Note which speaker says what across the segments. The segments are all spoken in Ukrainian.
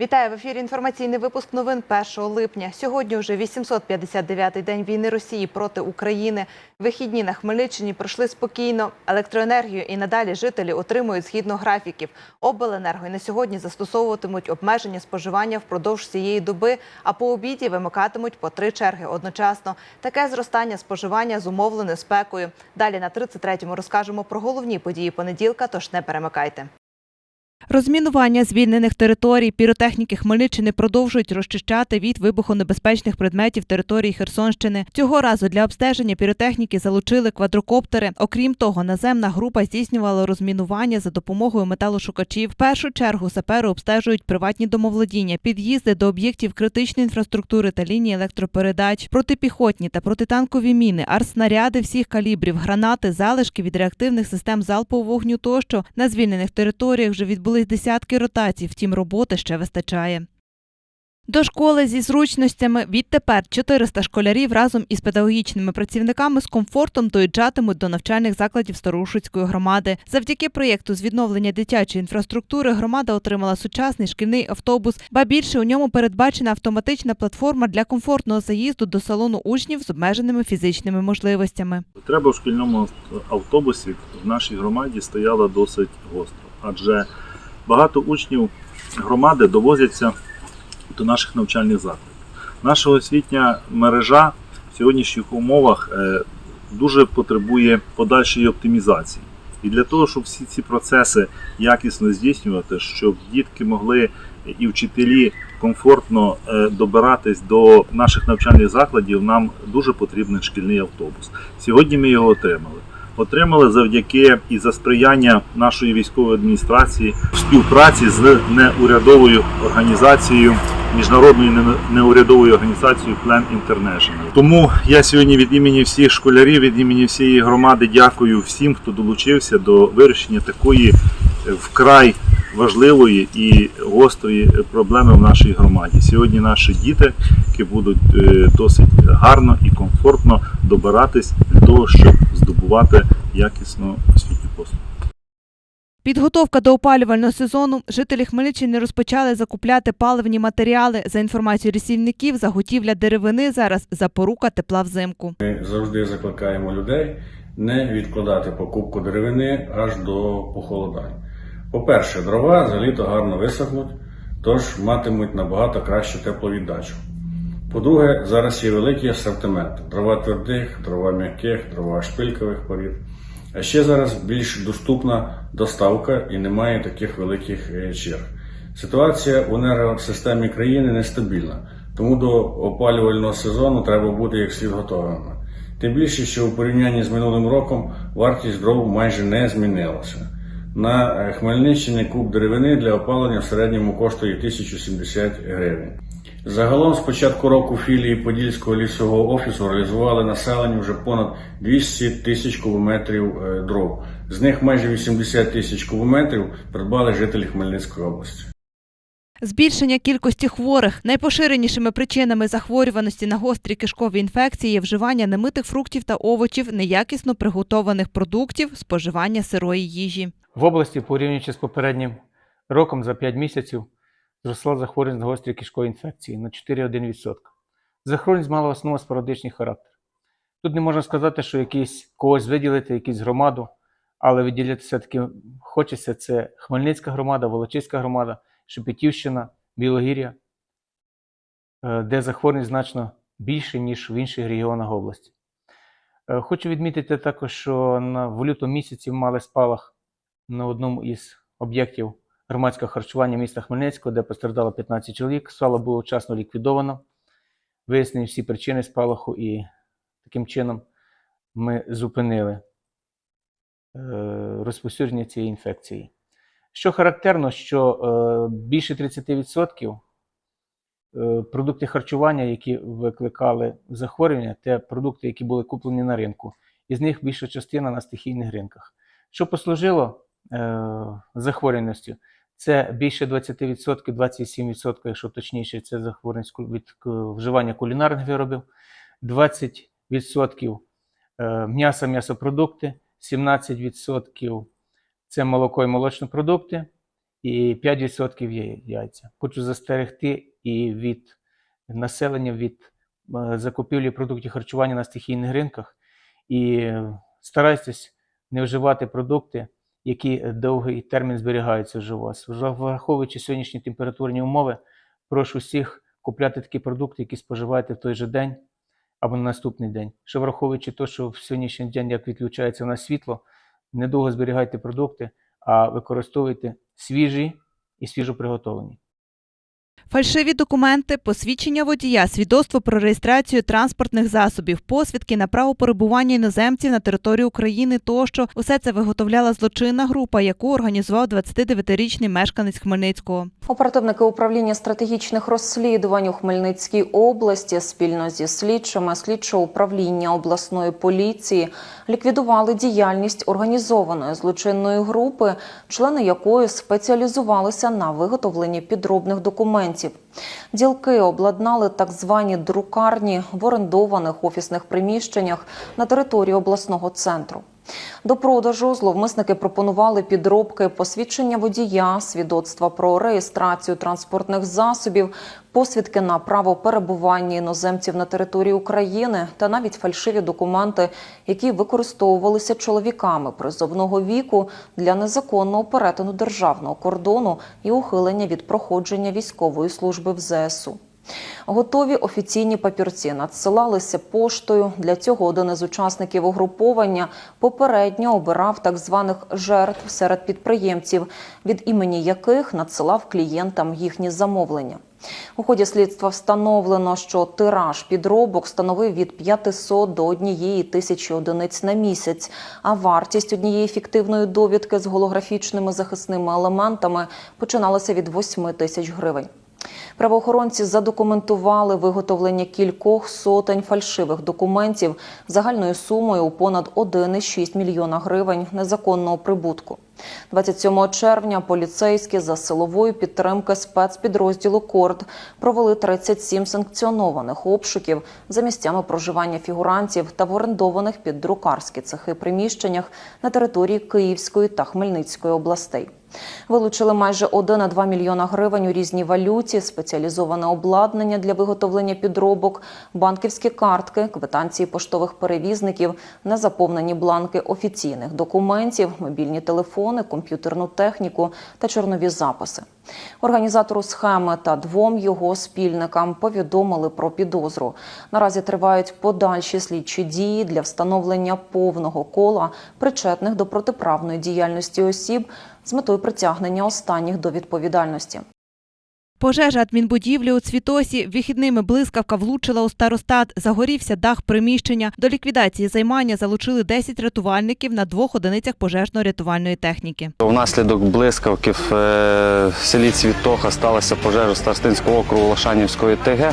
Speaker 1: Вітаю в ефірі. Інформаційний випуск новин 1 липня. Сьогодні вже 859-й день війни Росії проти України. Вихідні на Хмельниччині пройшли спокійно. Електроенергію і надалі жителі отримують згідно графіків. Обленерго і на сьогодні застосовуватимуть обмеження споживання впродовж цієї доби, а по обіді вимикатимуть по три черги одночасно. Таке зростання споживання зумовлене спекою. Далі на 33-му розкажемо про головні події понеділка. Тож не перемикайте. Розмінування звільнених територій піротехніки Хмельниччини продовжують розчищати від вибухонебезпечних предметів території Херсонщини. Цього разу для обстеження піротехніки залучили квадрокоптери. Окрім того, наземна група здійснювала розмінування за допомогою металошукачів. В першу чергу сапери обстежують приватні домоволодіння, під'їзди до об'єктів критичної інфраструктури та лінії електропередач, протипіхотні та протитанкові міни, арснаряди всіх калібрів, гранати, залишки від реактивних систем залпового вогню тощо на звільнених територіях вже відбулись десятки ротацій, втім роботи ще вистачає. До школи зі зручностями відтепер 400 школярів разом із педагогічними працівниками з комфортом доїжджатимуть до навчальних закладів Старушицької громади. Завдяки проєкту з відновлення дитячої інфраструктури громада отримала сучасний шкільний автобус, ба більше у ньому передбачена автоматична платформа для комфортного заїзду до салону учнів з обмеженими фізичними можливостями.
Speaker 2: Потреба в шкільному автобусі в нашій громаді стояла досить гостро, адже багато учнів громади довозяться до наших навчальних закладів. Наша освітня мережа в сьогоднішніх умовах е, дуже потребує подальшої оптимізації. І для того, щоб всі ці процеси якісно здійснювати, щоб дітки могли і вчителі комфортно е, добиратись до наших навчальних закладів, нам дуже потрібен шкільний автобус. Сьогодні ми його отримали. Отримали завдяки і за сприяння нашої військової адміністрації в співпраці з неурядовою організацією, міжнародною неурядовою організацією Plan International. Тому я сьогодні від імені всіх школярів, від імені всієї громади дякую всім, хто долучився до вирішення такої е, вкрай важливої і гострої проблеми в нашій громаді. Сьогодні наші діти, які будуть е, досить гарно і комфортно добиратись для того, щоб здобувати якісну освітню послугу.
Speaker 1: Підготовка до опалювального сезону жителі Хмельниччини розпочали закупляти паливні матеріали. За інформацією лісівників, заготівля деревини зараз запорука тепла взимку.
Speaker 3: Ми завжди закликаємо людей не відкладати покупку деревини аж до похолодань. По-перше, дрова за літо гарно висохнуть, тож матимуть набагато кращу тепловіддачу. По-друге, зараз є великий асортимент дрова твердих, дрова м'яких, дрова шпилькових порід. А ще зараз більш доступна доставка і немає таких великих е, черг. Ситуація в енергосистемі країни нестабільна, тому до опалювального сезону треба бути як слід готовими. Тим більше, що у порівнянні з минулим роком вартість дров майже не змінилася. На е, Хмельниччині куб деревини для опалення в середньому коштує 1070 гривень. Загалом з початку року філії Подільського лісового офісу реалізували населенню вже понад 200 тисяч кубометрів е, дров. З них майже 80 тисяч кубометрів придбали жителі Хмельницької області.
Speaker 1: Збільшення кількості хворих найпоширенішими причинами захворюваності на гострі кишкові інфекції є вживання немитих фруктів та овочів, неякісно приготованих продуктів, споживання сирої їжі.
Speaker 4: В області, порівнюючи з попереднім роком за 5 місяців, зросла захворюваність на гострі кишкові інфекції на 4,1%. Захворюваність мала в основному спорадичний характер. Тут не можна сказати, що якийсь когось виділити, якусь громаду, але виділяти все-таки хочеться це Хмельницька громада, Волочиська громада, Шепетівщина, Білогір'я, е, де захворюваність значно більше, ніж в інших регіонах області. Е, Хочу відмітити також, що на, в лютому місяці мали спалах на одному із об'єктів громадського харчування міста Хмельницького, де постраждало 15 чоловік. Спалах було вчасно ліквідовано. Вияснені всі причини спалаху, і таким чином ми зупинили е, розповсюдження цієї інфекції. Що характерно, що е, більше 30% е, продукти харчування, які викликали захворювання, це продукти, які були куплені на ринку. Із них більша частина на стихійних ринках. Що послужило захворюваністю? Це більше 20%, 27%, якщо точніше, це захворюваність від вживання кулінарних виробів, 20% е, м'ясо, м'ясопродукти, 17% це молоко і молочні продукти, і 5% є яйця. Хочу застерегти і від населення від е, закупівлі продуктів харчування на стихійних ринках. І е, старайтесь не вживати продукти, які довгий термін зберігаються вже у вас. Враховуючи сьогоднішні температурні умови, прошу всіх купляти такі продукти, які споживаєте в той же день або на наступний день. Ще враховуючи те, що в сьогоднішній день, як відключається у нас світло, недовго зберігайте продукти, а використовуйте свіжі і свіжо приготовані.
Speaker 1: Фальшиві документи, посвідчення водія, свідоцтво про реєстрацію транспортних засобів, посвідки на право перебування іноземців на території України тощо усе це виготовляла злочинна група, яку організував 29-річний мешканець Хмельницького.
Speaker 5: Оперативники управління стратегічних розслідувань у Хмельницькій області спільно зі слідчими слідчого управління обласної поліції ліквідували діяльність організованої злочинної групи, члени якої спеціалізувалися на виготовленні підробних документів. Ділки обладнали так звані друкарні в орендованих офісних приміщеннях на території обласного центру. До продажу зловмисники пропонували підробки посвідчення водія, свідоцтва про реєстрацію транспортних засобів, посвідки на право перебування іноземців на території України та навіть фальшиві документи, які використовувалися чоловіками призовного віку для незаконного перетину державного кордону і ухилення від проходження військової служби в ЗСУ. Готові офіційні папірці надсилалися поштою. Для цього один із учасників угруповання попередньо обирав так званих жертв серед підприємців, від імені яких надсилав клієнтам їхні замовлення. У ході слідства встановлено, що тираж підробок становив від 500 до 1 тисячі одиниць на місяць, а вартість однієї фіктивної довідки з голографічними захисними елементами починалася від 8 тисяч гривень. Правоохоронці задокументували виготовлення кількох сотень фальшивих документів загальною сумою у понад 1,6 мільйона гривень незаконного прибутку. 27 червня поліцейські за силової підтримки спецпідрозділу Корд провели 37 санкціонованих обшуків за місцями проживання фігурантів та в орендованих під друкарські цехи приміщеннях на території Київської та Хмельницької областей. Вилучили майже 1,2 мільйона гривень у різній валюті, спеціалізоване обладнання для виготовлення підробок, банківські картки, квитанції поштових перевізників, незаповнені бланки офіційних документів, мобільні телефони, комп'ютерну техніку та чорнові записи. Організатору схеми та двом його спільникам повідомили про підозру. Наразі тривають подальші слідчі дії для встановлення повного кола причетних до протиправної діяльності осіб з метою притягнення останніх до відповідальності.
Speaker 1: Пожежа адмінбудівлі у Цвітосі вихідними блискавка влучила у старостат. Загорівся дах приміщення. До ліквідації займання залучили 10 рятувальників на двох одиницях пожежно-рятувальної техніки.
Speaker 6: Внаслідок блискавки в е, селі Цвітоха сталася пожежа Старостинського округу Лошанівської ТГ.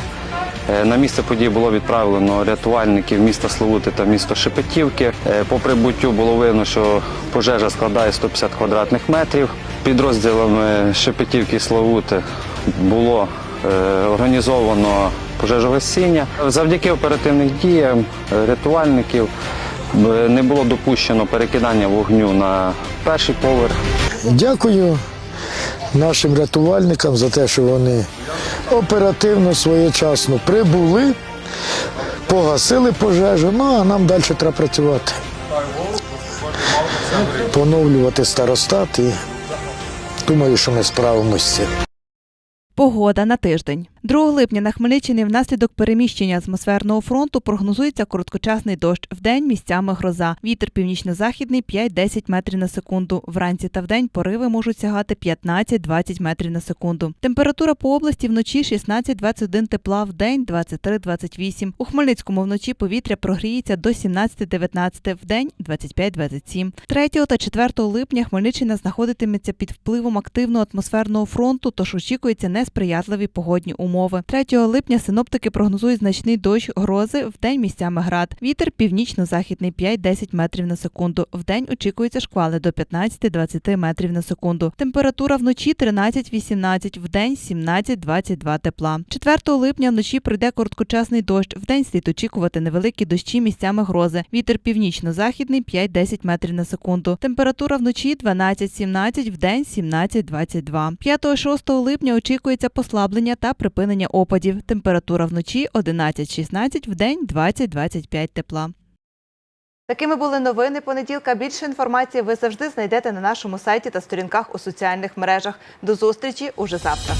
Speaker 6: Е, На місце події було відправлено рятувальників міста Славути та міста Шепетівки. Е, По прибуттю було видно, що пожежа складає 150 квадратних метрів. Підрозділами Шепетівки і Славути було е, організовано пожежогасіння. Завдяки оперативним діям е, рятувальників е, не було допущено перекидання вогню на перший поверх.
Speaker 7: Дякую нашим рятувальникам за те, що вони оперативно, своєчасно прибули, погасили пожежу, ну а нам далі треба працювати. Поновлювати старостат і думаю, що ми справимося.
Speaker 1: Погода на тиждень. 2 липня на Хмельниччині внаслідок переміщення атмосферного фронту прогнозується короткочасний дощ. Вдень місцями гроза. Вітер північно-західний 5-10 метрів на секунду. Вранці та вдень пориви можуть сягати 15-20 метрів на секунду. Температура по області вночі 16-21 тепла, вдень 23-28. У Хмельницькому вночі повітря прогріється до 17-19, вдень 25-27. 3 та 4 липня Хмельниччина знаходитиметься під впливом активного атмосферного фронту, тож очікується несприятливі погодні умови. Умови. 3 липня синоптики прогнозують значний дощ, грози, вдень місцями град. Вітер північно-західний 5-10 метрів на секунду. Вдень очікуються шквали до 15-20 метрів на секунду. Температура вночі 13-18, вдень 17-22 тепла. 4 липня вночі прийде короткочасний дощ. Вдень слід очікувати невеликі дощі місцями грози. Вітер північно-західний 5-10 метрів на секунду. Температура вночі 12-17, вдень 17-22. 5-6 липня очікується послаблення та припинення опадів. Температура вночі 11-16, вдень 20-25 тепла. Такими були новини понеділка. Більше інформації ви завжди знайдете на нашому сайті та сторінках у соціальних мережах. До зустрічі уже завтра.